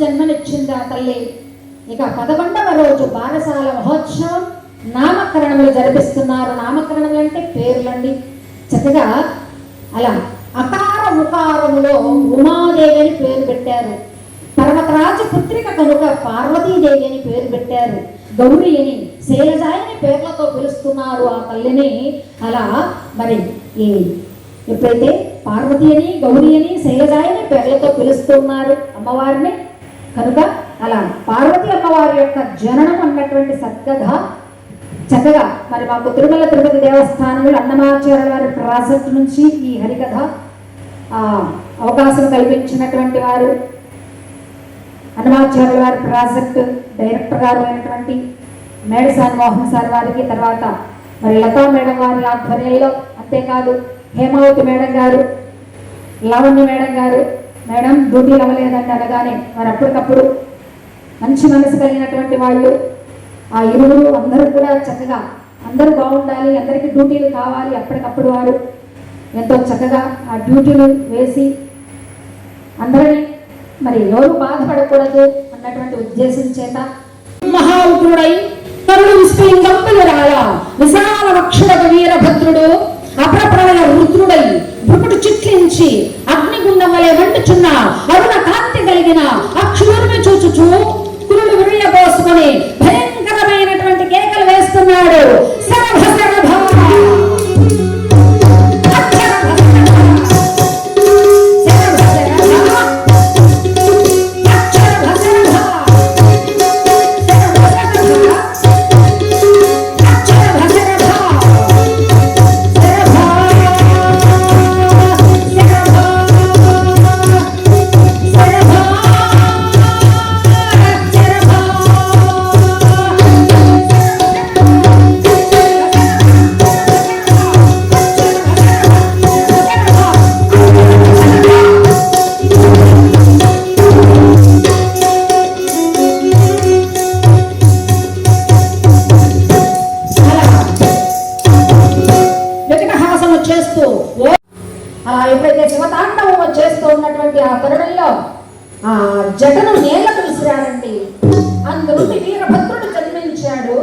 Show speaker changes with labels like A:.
A: జన్మనిచ్చింది ఆ తల్లి ఇక పదకొండవ రోజు బారసాల మహోత్సవం నామకరణములు జరిపిస్తున్నారు. నామకరణములు అంటే పేర్లండి. చక్కగా అలా అకార ఉకారములో ఉమాదేవి అని పేరు పెట్టారు. పర్వతరాజు పుత్రిక కనుక పార్వతీదేవి అని పేరు పెట్టారు. గౌరి అని శైలజాయని పేర్లతో పిలుస్తున్నారు ఆ తల్లిని. అలా మరి ఈ ఎప్పుడైతే పార్వతి అని గౌరి అని శైలజాయని పేర్లతో పిలుస్తున్నారు అమ్మవారిని కనుక అలా పార్వతి అమ్మవారి యొక్క జననం అన్నటువంటి సద్గథ చక్కగా మరి మాకు తిరుమల తిరుపతి దేవస్థానంలో అన్నమాచార్య వారి ప్రాజెక్ట్ నుంచి ఈ హరికథ అవకాశం కల్పించినటువంటి వారు అన్నమాచార్య వారి ప్రాజెక్ట్ డైరెక్టర్ గారు అయినటువంటి మేడసాని మోహన్ సార్ వారికి తర్వాత మరి లతా మేడం వారి ఆధ్వర్యంలో అంతేకాదు హేమావతి మేడం గారు లావణ్య మేడం గారు మేడం డ్యూటీలు అవ్వలేదంటే అనగానే వారు అప్పటికప్పుడు మంచి మనసు కలిగినటువంటి వాళ్ళు. ఆ ఇరువురు అందరూ కూడా చక్కగా అందరూ బాగుండాలి అందరికీ డ్యూటీలు కావాలి అప్పటికప్పుడు వారు. ఎంతో చక్కగా ఆ డ్యూటీలు వేసి అందరినీ మరి ఎవరు బాధపడకూడదు అన్నటువంటి ఉద్దేశం చేత మహావుతుడై కరుడు విస్ఫలింగంపలు రాయ విశాల వక్షుడకు వీరభద్రుడు అప్రప్రళయ రుద్రుడై భృకుడు చిట్లించి అగ్నిగుండం వలె మండుచున్న అరుణ కాంతి కలిగిన ఆ అక్షురుని చూచుచు వికటహాసము చేస్తూ అలా ఎప్పుడైతే శివతాండవము చేస్తూ ఉన్నటువంటి ఆ తరుణంలో ఆ జటను నేలకు విసిరాడండి అందునుండి వీరభద్రుడు జన్మించాడు.